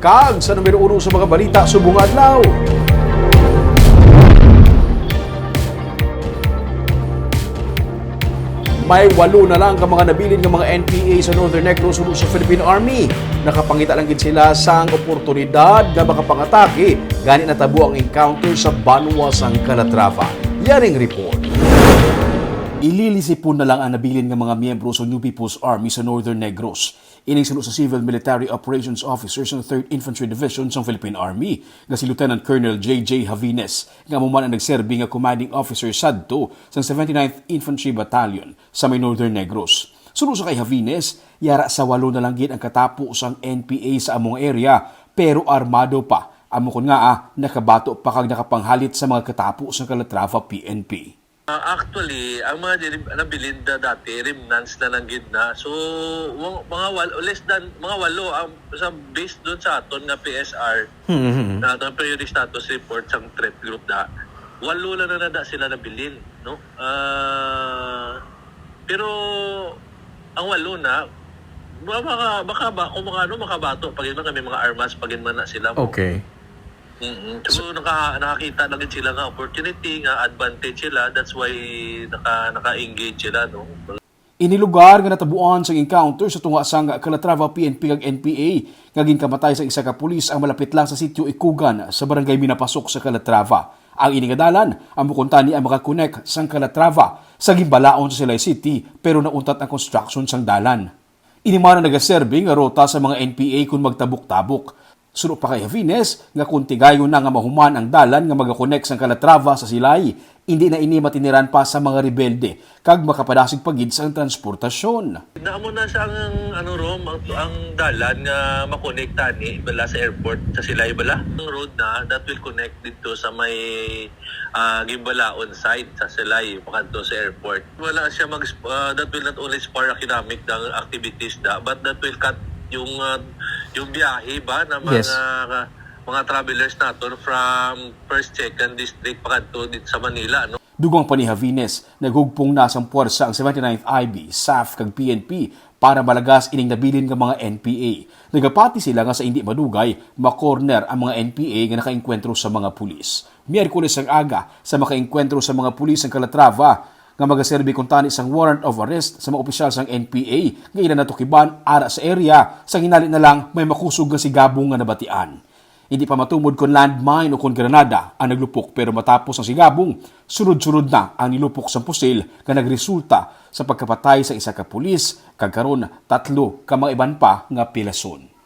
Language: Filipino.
Kag sa numero uno sa mga balita subong adlaw. May walo na lang ka mga nabilin ng mga NPA sa Northern Negros sulod sa Philippine Army. Nakapangita lang gid sila sang oportunidad nga makapangatake gani natabo ang encounter sa Banwa sang Calatrava. Yaring report. Ililisipon na lang ang nabilin ng mga miyembro sa New People's Army sa Northern Negros. Ining silo sa Civil Military Operations Officer sa 3rd Infantry Division sa Philippine Army nga si Lieutenant Colonel J.J. Havines nga mo man ang nagserbi nga commanding officer sadto sa 79th Infantry Battalion sa may Northern Negros. Sunod sa kay Havines, yara sa walo na lang gid ang katapo sang NPA sa among area pero armado pa. Amo kon nga ah, nakabato pa kag nakapanghalit sa mga katapo sa Calatrava PNP. Ah, actually, ang mga dinim- nabilin na dati, remnants na lang gid na. So, mga wal, less than, mga walo, ang, sa based doon sa aton nga PSR, na ang periodic status report sa threat group da, walo lang na nada sila nabilin, no? Ah, pero, ang walo na, baka, baka, baka ba, mga ano, makabato, pag man kami mga armas, pag man na sila. mo. Okay. Mm-hmm. So, naka, nakakita lang din sila nga opportunity, nga advantage sila. That's why naka, naka-engage sila, no? Inilugar nga natabuan sa encounter sa tunga sang Calatrava PNP kag NPA nga ginkamatay sa isa ka pulis ang malapit lang sa sitio Ikugan sa barangay Minapasok sa Calatrava. Ang iningadalan ang mukuntani ang makakonek sang Calatrava sa gimbalaon sa Silay City pero nauntat ang construction sang dalan. Inimana nagaserbe nga rota sa mga NPA kung magtabok-tabok. Suno pa kay Havines nga kung tigayo na nga mahuman ang dalan nga magakonek sang Calatrava sa Silay, hindi na ini matiniran pa sa mga rebelde kag makapadasig pagid sa transportasyon. Naamo na sa ang, ano rom, ang, ang dalan nga makonekta ni bala sa airport sa Silay bala. Ang road na that will connect dito sa may uh, Gimbalaon side sa Silay pakanto sa airport. Wala siya mag ah, that will not only spar economic activities da but that will cut yung ah, yung biyahe ba na mga Yes. mga travelers naton from first second district pakanto dito sa Manila no. Dugong pa ni Havines, naghugpong na sang puwersa ang 79th IB, SAF kag PNP para malagas ining nabilin nga mga NPA. Nagapati sila nga sa hindi madugay, makorner ang mga NPA nga nakaengkwentro sa mga pulis. Miyerkules ang aga sa makaengkwentro sa mga pulis ang Calatrava nga magaserbi kung tani isang warrant of arrest sa mga opisyal sang NPA nga ila natukiban ara sa area sa hinali na lang may makusog nga si Gabong nga nabatian. Hindi pa matumod kung landmine o kung granada ang naglupok pero matapos ang sigabong, sunod-sunod na ang nilupok sa pusil nga nagresulta sa pagkapatay sa isa ka pulis kag karon tatlo ka mga iban pa nga pilason.